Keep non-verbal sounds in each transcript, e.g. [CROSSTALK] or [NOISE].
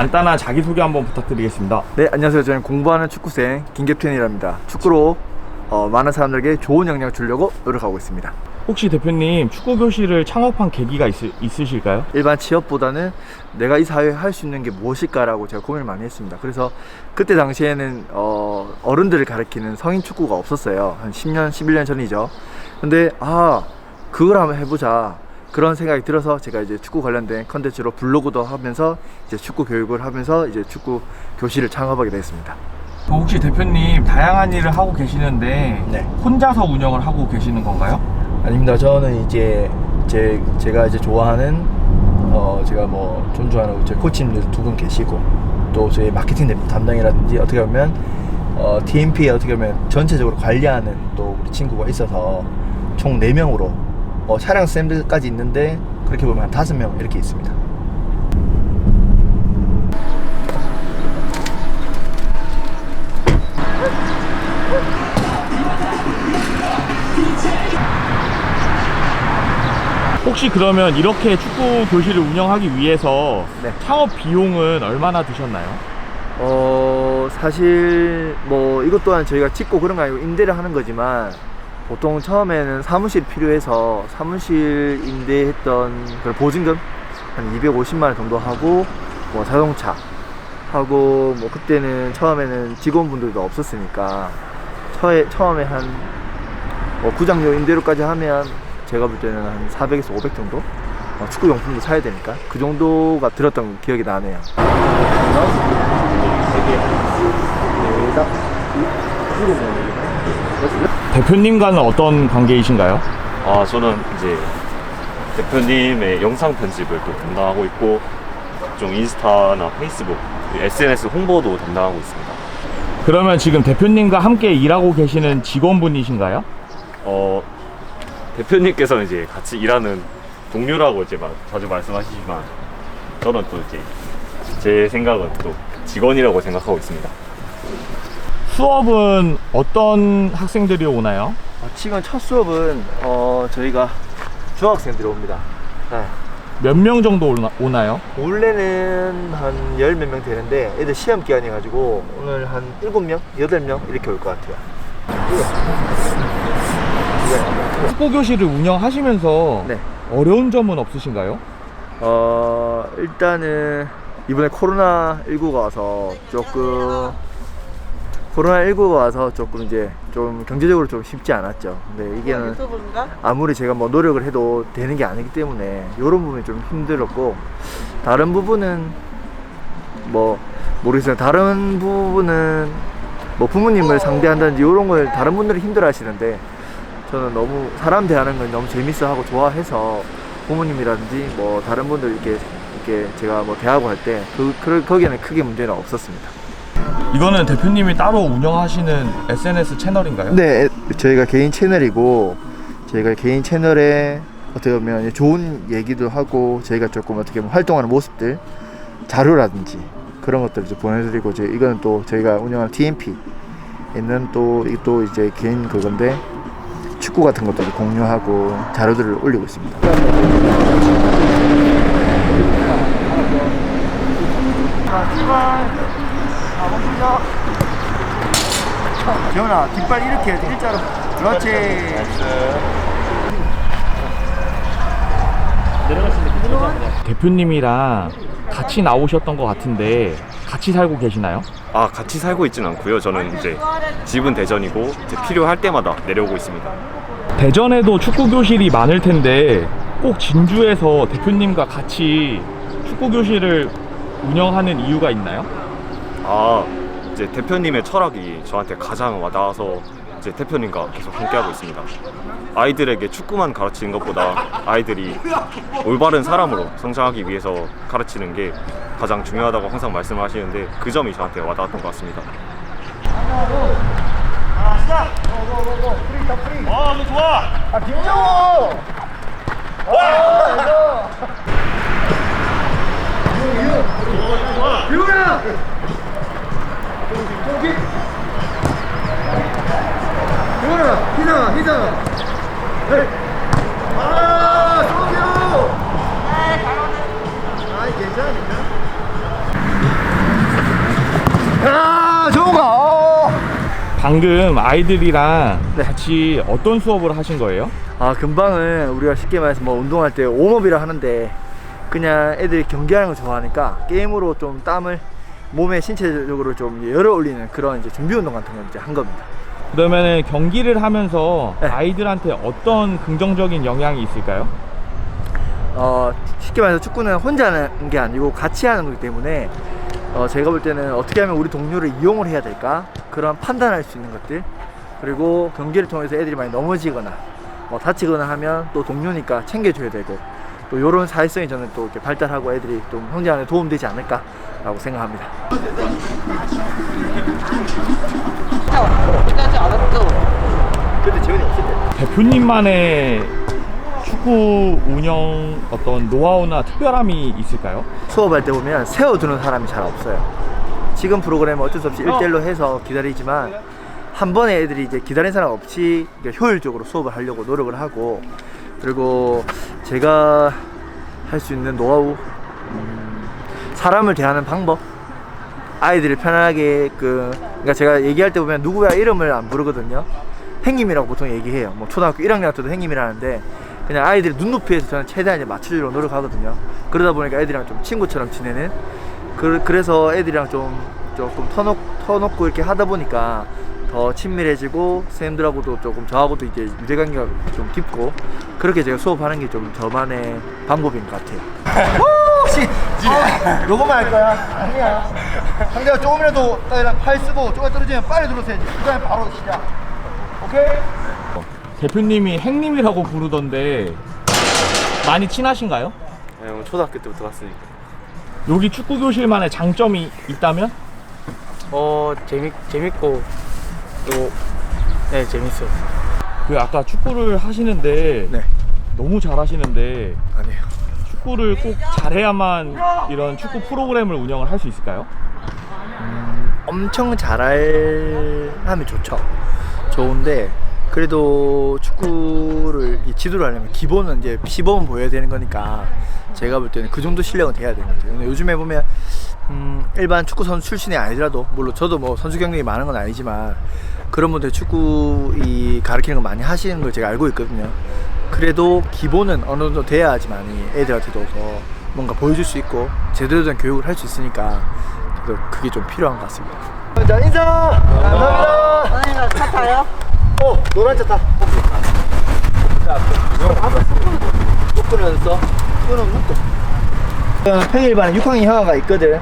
간단한 자기소개 한번 부탁드리겠습니다. 네, 안녕하세요. 저는 공부하는 축구생 김계편이랍니다. 축구로 어, 많은 사람들에게 좋은 영향을 주려고 노력하고 있습니다. 혹시 대표님 축구 교실을 창업한 계기가 있, 있으실까요? 일반 취업보다는 내가 이 사회에 할 수 있는 게 무엇일까라고 제가 고민을 많이 했습니다. 그래서 그때 당시에는 어, 어른들을 가리키는 성인 축구가 없었어요. 한 10년, 11년 전이죠. 근데 아 그걸 한번 해보자. 그런 생각이 들어서 제가 이제 축구 관련된 컨텐츠로 블로그도 하면서 이제 축구 교육을 하면서 이제 축구 교실을 창업하게 됐습니다. 혹시 대표님 다양한 일을 하고 계시는데 네. 혼자서 운영을 하고 계시는 건가요? 아닙니다. 저는 이제 제 제가 이제 좋아하는 어 제가 뭐 존중하는 제 코치님들 두 분 계시고 또 저희 마케팅 담당이라든지 어떻게 보면 어 TMP에 어떻게 보면 전체적으로 관리하는 또 우리 친구가 있어서 총 4명으로 어 촬영 쌤들까지 있는데 그렇게 보면 한 5명 이렇게 있습니다. 혹시 그러면 이렇게 축구 교실을 운영하기 위해서 네. 창업 비용은 얼마나 드셨나요? 어 사실 뭐 이것 또한 저희가 찍고 그런 거 아니고 임대를 하는 거지만 보통 처음에는 사무실 필요해서 사무실 임대했던 그 보증금 한 250만 원 정도 하고 뭐 자동차 하고 뭐 그때는 처음에는 직원분들도 없었으니까 처에, 처음에 한뭐 구장료 임대료까지 하면 제가 볼 때는 한 400에서 500 정도? 어, 축구 용품도 사야 되니까 그 정도가 들었던 기억이 나네요. 대표님과는 어떤 관계이신가요? 아, 저는 이제 대표님의 영상 편집을 또 담당하고 있고, 좀 인스타나 페이스북, SNS 홍보도 담당하고 있습니다. 그러면 지금 대표님과 함께 일하고 계시는 직원분이신가요? 어, 대표님께서는 이제 같이 일하는 동료라고 이제 막 자주 말씀하시지만, 저는 또 이제 제 생각은 또 직원이라고 생각하고 있습니다. 수업은 어떤 학생들이 오나요? 어, 지금 첫 수업은 어, 저희가 중학생들이 옵니다. 네. 몇 명 정도 오나, 오나요? 원래는 한 열 몇 명 되는데 애들 시험 기간이가지고 오늘 한 일곱 명, 여덟 명 이렇게 올 것 같아요. 축구 교실을 운영하시면서 네. 어려운 점은 없으신가요? 어, 일단은 이번에 코로나 19가 와서 조금 코로나 19가 와서 조금 이제 좀 경제적으로 좀 쉽지 않았죠. 근데 이게는 아무리 제가 뭐 노력을 해도 되는 게 아니기 때문에 이런 부분이 좀 힘들었고 다른 부분은 뭐 모르겠어요. 다른 부분은 뭐 부모님을 상대한다든지 이런 걸 다른 분들이 힘들어 하시는데 저는 너무 사람 대하는 걸 너무 재밌어 하고 좋아해서 부모님이라든지 뭐 다른 분들 이렇게 이렇게 제가 뭐 대하고 할 때 그, 그 거기에는 크게 문제는 없었습니다. 이거는 대표님이 따로 운영하시는 SNS 채널인가요? 네, 저희가 개인 채널이고 저희가 개인 채널에 어떻게 보면 좋은 얘기도 하고 저희가 조금 어떻게 보면 활동하는 모습들 자료라든지 그런 것들을 좀 보내드리고 이제 이거는 또 저희가 운영하는 TMP 있는 또, 이- 또 이제 개인 그건데 축구 같은 것들을 공유하고 자료들을 올리고 있습니다. 재훈아 뒷발 이렇게 해야지 일자로 그렇지 대표님이랑 같이 나오셨던 것 같은데 같이 살고 계시나요? 아, 같이 살고 있진 않고요. 저는 이제 집은 대전이고, 이제 필요할 때마다 내려오고 있습니다. 대전에도 축구 교실이 많을 텐데 꼭 진주에서 대표님과 같이 축구 교실을 운영하는 이유가 있나요? 아, 이제 대표님의 철학이 저한테 가장 와닿아서 이제 대표님과 계속 함께하고 있습니다. 아이들에게 축구만 가르치는 것보다 아이들이 올바른 사람으로 성장하기 위해서 가르치는 게 가장 중요하다고 항상 말씀하시는데 그 점이 저한테 와닿았던 것 같습니다. 재훈아 희상아 희상아 아 성규 아 괜찮아 괜찮아. 어. 방금 아이들이랑 네. 같이 어떤 수업을 하신 거예요? 아, 금방은 우리가 쉽게 말해서 뭐 운동할 때 웜업이라 하는데 그냥 애들이 경기하는 걸 좋아하니까 게임으로 좀 땀을 몸에 신체적으로 좀 열어 올리는 그런 이제 준비 운동 같은 걸 이제 한 겁니다. 그러면은 경기를 하면서 네. 아이들한테 어떤 긍정적인 영향이 있을까요? 어, 쉽게 말해서 축구는 혼자 하는 게 아니고 같이 하는 거기 때문에 어, 제가 볼 때는 어떻게 하면 우리 동료를 이용을 해야 될까 그런 판단할 수 있는 것들 그리고 경기를 통해서 애들이 많이 넘어지거나 뭐 다치거나 하면 또 동료니까 챙겨줘야 되고 또 이런 사회성이 저는 또 이렇게 발달하고 애들이 좀데 도움되지 않을까 라고 생각합니다. 대표님만의 축구 운영 어떤 노하우나 특별함이 있을까요? 수업할 때 보면 세워두는 사람이 잘 없어요. 지금 프로그램은 어쩔 수 없이 1대1로 해서 기다리지만 한 번에 애들이 이제 기다리는 사람 없이 효율적으로 수업을 하려고 노력을 하고 그리고 제가 할 수 있는 노하우 음, 사람을 대하는 방법 아이들을 편안하게 그 그러니까 제가 얘기할 때 보면 누구야 이름을 안 부르거든요. 행님이라고 보통 얘기해요. 뭐 초등학교 1학년 때도 행님이라는데 그냥 아이들이 눈높이에서 저는 최대한 이제 맞추려고 노력하거든요. 그러다 보니까 애들이랑 좀 친구처럼 지내는 그, 그래서 애들이랑 좀 조금 터놓, 터놓고 이렇게 하다 보니까 더 친밀해지고 선생님들하고도 조금 저하고도 이제 유대관계가 좀 깊고 그렇게 제가 수업하는 게 좀 저만의 방법인 것 같아요. [LAUGHS] 혹시 어, 요거만 할 거야? 아니야. 상대가 조금이라도 팔 쓰고 조금 떨어지면 빨리 들어서야지. 그 다음에 바로 시작. 오케이? 대표님이 행님이라고 부르던데 많이 친하신가요? 네, 초등학교 때부터 갔으니까. 여기 축구 교실만의 장점이 있다면? 어 재밌 재밌고 또네 재밌어요. 그 아까 축구를 하시는데 네. 너무 잘하시는데 아니에요. 축구를 꼭 잘해야만 이런 축구 프로그램을 운영을 할 수 있을까요? 엄청 잘하면 좋죠. 좋은데 그래도 축구를 이 지도를 하려면 기본은 이제 시범은 보여야 되는 거니까 제가 볼 때는 그 정도 실력은 돼야 되는 것 같아요. 근데 요즘에 보면 음, 일반 축구 선수 출신이 아니더라도 물론 저도 뭐 선수 경력이 많은 건 아니지만 그런 분들 축구 이 가르치는 거 많이 하시는 걸 제가 알고 있거든요. 그래도 기본은 어느 정도 돼야지만이 애들한테도 더 뭔가 보여줄 수 있고 제대로 된 교육을 할 수 있으니까 그래도 그게 좀 필요한 것 같습니다. 자 인사 감사합니다. 선생님 차 타요? 어 노란 차 타. 자, 한번 묶으면 써. 끈은 묶고. 평일반에 6학년 형아가 있거든.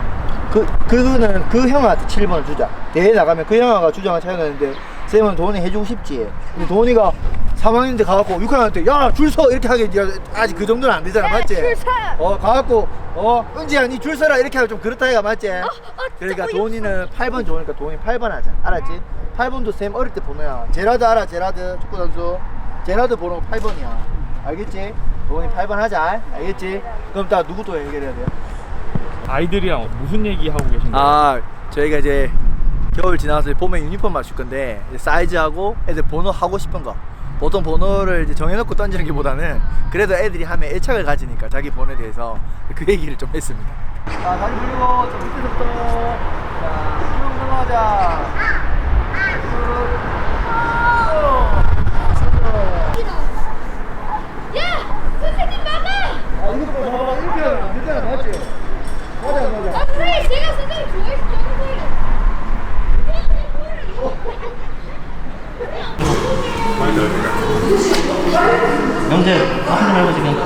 그 그거는 그 형아한테 7번을 주자. 대회 나가면 그 형아가 주장을 차려놨는데 쌤은 돈이 해주고 싶지. 근데 돈이가 3학년인데 가갖고 6학년한테 야 줄 서 이렇게 하기 이제 아직 그 정도는 안 되잖아 맞지? 줄 서! 어 가갖고 어 은지야 니 줄 서라 이렇게 하면 좀 그렇다 해가 맞지? 그러니까 돈이는 8번 좋으니까 돈이 8번 하자 알았지? 8번도 쌤 어릴 때 번호야 제라드 알아 제라드 축구 선수 제라드 번호 8번이야 알겠지? 돈이 8번 하자 알겠지? 그럼 나 누구 또 얘기해야 돼요? 아이들이랑 무슨 얘기 하고 계신 거예요? 아 저희가 이제 겨울 지나서 봄에 유니폼 맞출 건데 이제 사이즈하고 애들 번호 하고 싶은 거 보통 번호를 이제 정해놓고 던지는 게 보다는 그래도 애들이 하면 애착을 가지니까 자기 번호에 대해서 그 얘기를 좀 했습니다 자 다리 돌리고 저 밑에서부터 자 쭉 넘어가자 야! 선생님 막아! 아 이것도 봐봐 이렇게 하면 안 되잖아 맞지? 맞아 맞아 선생님 제가 선생님 좋아해서 선생님 영재 하지 말고 지금.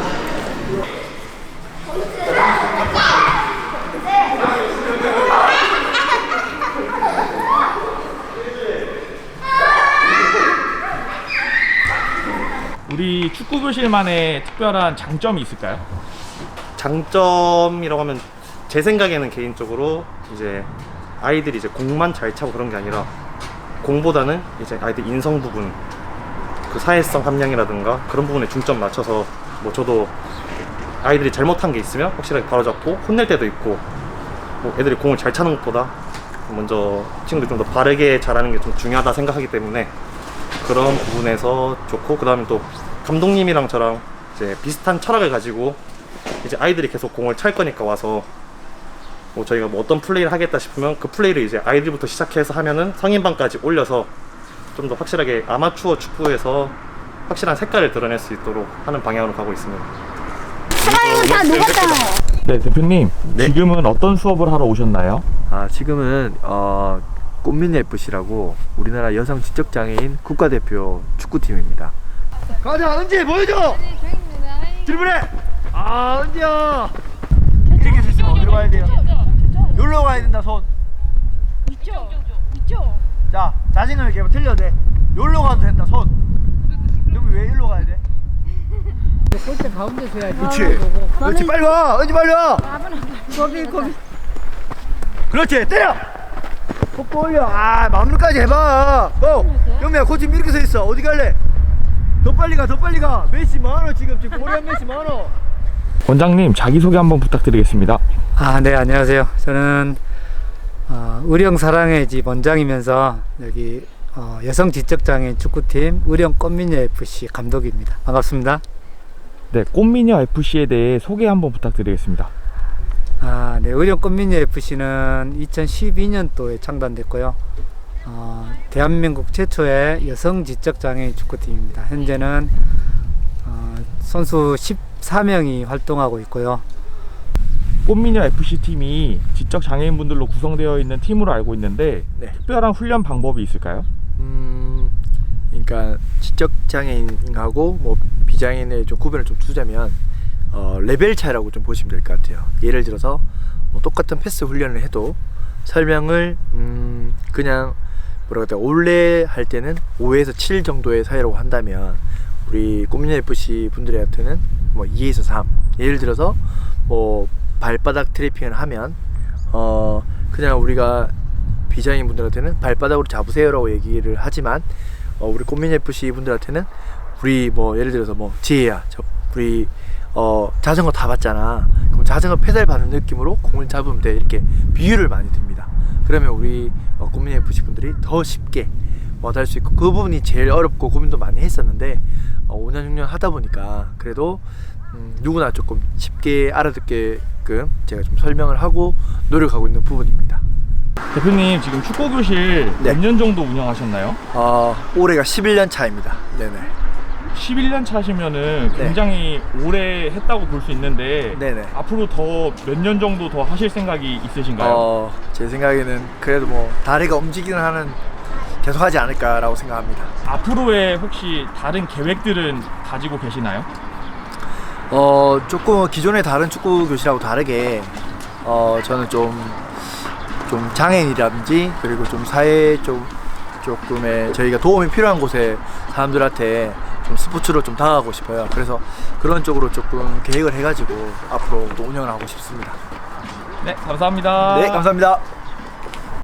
우리 축구 교실만의 특별한 장점이 있을까요? 장점이라고 하면 제 생각에는 개인적으로 이제 아이들이 이제 공만 잘 차고 그런 게 아니라 공보다는 이제 아이들 인성 부분 그 사회성 함량이라든가 그런 부분에 중점 맞춰서 뭐 저도 아이들이 잘못한 게 있으면 확실하게 바로잡고 혼낼 때도 있고 뭐 애들이 공을 잘 차는 것보다 먼저 친구들이 좀 더 바르게 잘하는 게 좀 중요하다 생각하기 때문에 그런 부분에서 좋고 그 다음에 또 감독님이랑 저랑 이제 비슷한 철학을 가지고 이제 아이들이 계속 공을 찰 거니까 와서 뭐 저희가 뭐 어떤 플레이를 하겠다 싶으면 그 플레이를 이제 아이들부터 시작해서 하면은 성인반까지 올려서 좀 더 확실하게 아마추어 축구에서 확실한 색깔을 드러낼 수 있도록 하는 방향으로 가고 있습니다. 사랑은 다 녹았잖아요. 네, 대표님. 네. 지금은 어떤 수업을 하러 오셨나요? 아 지금은 어, 꽃미니 FC라고 우리나라 여성 지적 장애인 국가대표 축구팀입니다. 가자 은지 보여줘. 드리블해. 아 은지야. 이렇게 수 있으면 어디로 가야 돼요? 여기로 가야 된다 손. 있죠? 있죠? 자 자신감 있게 틀려도 돼. 여기로 가도 된다 손. 그럼 왜 일로 가야 돼? 골대 가운데 줘야지. 그렇지. 그렇지 빨리 와. 은지 빨리 와. 거기 거기. 그렇지 때려. 속도 올려. 아 마무리까지 해봐. 고. 영미야 코치 이렇게 서 있어. 어디 갈래? 더 빨리 가. 더 빨리 가. 메시 많어 지금 지금 코리안 메시 많어. 원장님, 자기소개 한번 부탁드리겠습니다. 아, 네, 안녕하세요. 저는 어, 의령 사랑의 집 원장이면서 여기 어, 여성 지적장애인 축구팀 의령 꽃미녀 FC 감독입니다. 반갑습니다. 네, 꽃미녀 FC에 대해 소개 한번 부탁드리겠습니다. 아, 네, 의령 꽃미녀 FC는 2012년도에 창단됐고요. 어, 대한민국 최초의 여성 지적장애인 축구팀입니다. 현재는 어, 선수 14명이 활동하고 있고요. 꽃미녀 FC 팀이 지적 장애인 분들로 구성되어 있는 팀으로 알고 있는데 네. 특별한 훈련 방법이 있을까요? 음, 그러니까 지적 장애인하고 뭐 비장애인의 좀 구별을 좀 두자면 어, 레벨 차이라고 좀 보시면 될 것 같아요. 예를 들어서 뭐 똑같은 패스 훈련을 해도 설명을 음, 그냥 뭐라고 해야 돼 올레 할 때는 5에서 7 정도의 사이라고 한다면 우리 꽃미녀 FC 분들한테는 뭐 2에서 3 예를 들어서 뭐 발바닥 트래핑을 하면 어 그냥 우리가 비장애인 분들한테는 발바닥으로 잡으세요라고 얘기를 하지만 어, 우리 꽃미녀 FC 분들한테는 우리 뭐 예를 들어서 뭐 지혜야 저 우리 어 자전거 타봤잖아. 그럼 자전거 페달 받는 느낌으로 공을 잡으면 돼. 이렇게 비유를 많이 듭니다. 그러면 우리 어, 꽃미녀 FC 분들이 더 쉽게 뭐할 수 있고 그 부분이 제일 어렵고 고민도 많이 했었는데 어, 5년 6년 하다 보니까 그래도 음, 누구나 조금 쉽게 알아듣게 끔 제가 좀 설명을 하고 노력하고 있는 부분입니다. 대표님 지금 축구 교실 네. 몇 년 정도 운영하셨나요? 어, 올해가 11년 차입니다. 네네. 11년 차시면은 네. 굉장히 오래 했다고 볼 수 있는데 네네. 앞으로 더 몇 년 정도 더 하실 생각이 있으신가요? 어, 제 생각에는 그래도 뭐 다리가 움직이는 한은 계속하지 않을까라고 생각합니다. 앞으로의 혹시 다른 계획들은 가지고 계시나요? 어, 조금 기존의 다른 축구 교실하고 다르게 어, 저는 좀, 좀 장애인이라든지 그리고 좀 사회 좀 조금의 저희가 도움이 필요한 곳에 사람들한테 좀 스포츠로 좀 다가가고 싶어요. 그래서 그런 쪽으로 조금 계획을 해가지고 앞으로 또 운영을 하고 싶습니다. 네, 감사합니다. 네, 감사합니다.